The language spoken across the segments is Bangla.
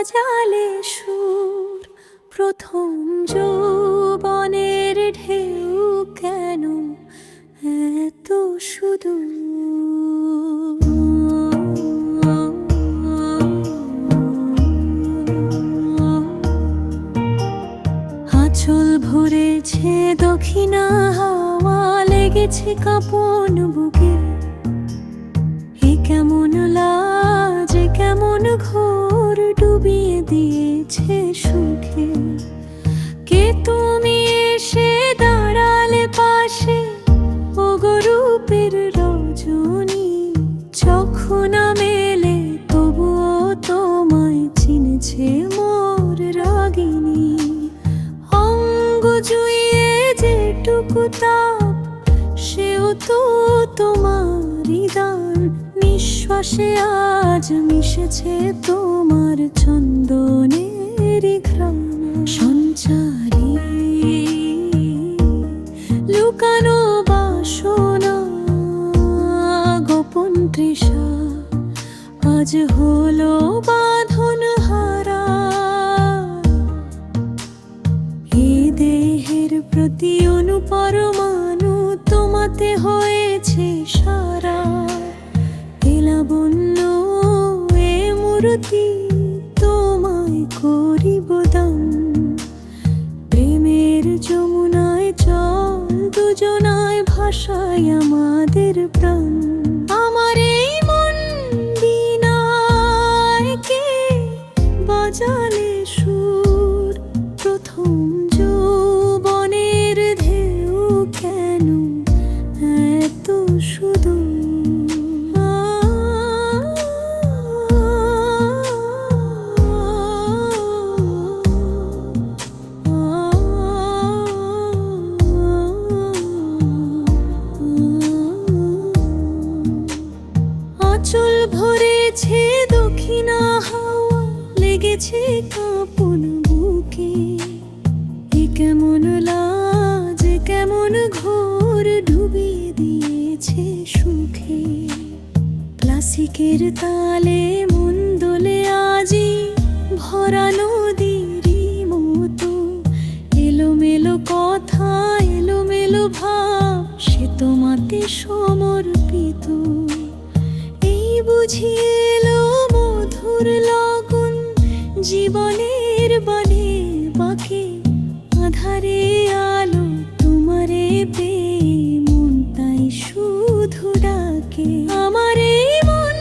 বাজালে সুর, প্রথম যৌবনের ঢেউ কেন এত শুধু আঁচল ভরেছে দক্ষিণা হাওয়া, লেগেছে কাপন বুকে। দিয়েছে সুখে। কে তুমি এসে দাঁড়ালে পাশে? ও গরূপের রজনী, যখন মেলে তবুও তোমায় চিনেছে মোর রাগিনী। অঙ্গ জুইয়ে যেটুকু তাপ, সেও তো তোমারই দান নিঃশ্বাসে আজ মিশেছে তোমার চন্দনের ঘ্রাণ সঞ্চারী লুকানো বাসনা গোপন তৃষা আজ হলো বাঁধন হারা এ দেহের প্রতি অনুপরমাণু তোমাতে হয়েছে সারা এলাবন্য এ মূর্তি করিব দাম প্রেমের যমুনায় চল দুজনায় ভাষায় আমাদের প্রাণ। আঁচল ভরেছে দক্ষিণা হাওয়া। লেগেছে কাঁপন বুকে। এ কেমন লাজ কেমন ঘোর ডুবিয়ে দিয়েছে সুখে। ক্লাসিকের তালে মন দোলে আজি ভরা নদীরই মতো। এলোমেলো কথা, এলোমেলো ভাব, সে তোমাতে সমর্পিত। বুঝি মধুর লগন জীবনের বনে বাকি, আধারে আলো তোমারে পে মন তাই শুধু ডাকে। আমারে মন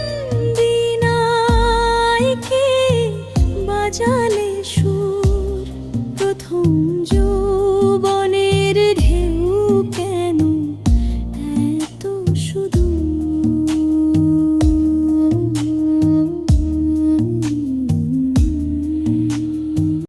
বিনায়কে বাজালে সুর প্রথম জোর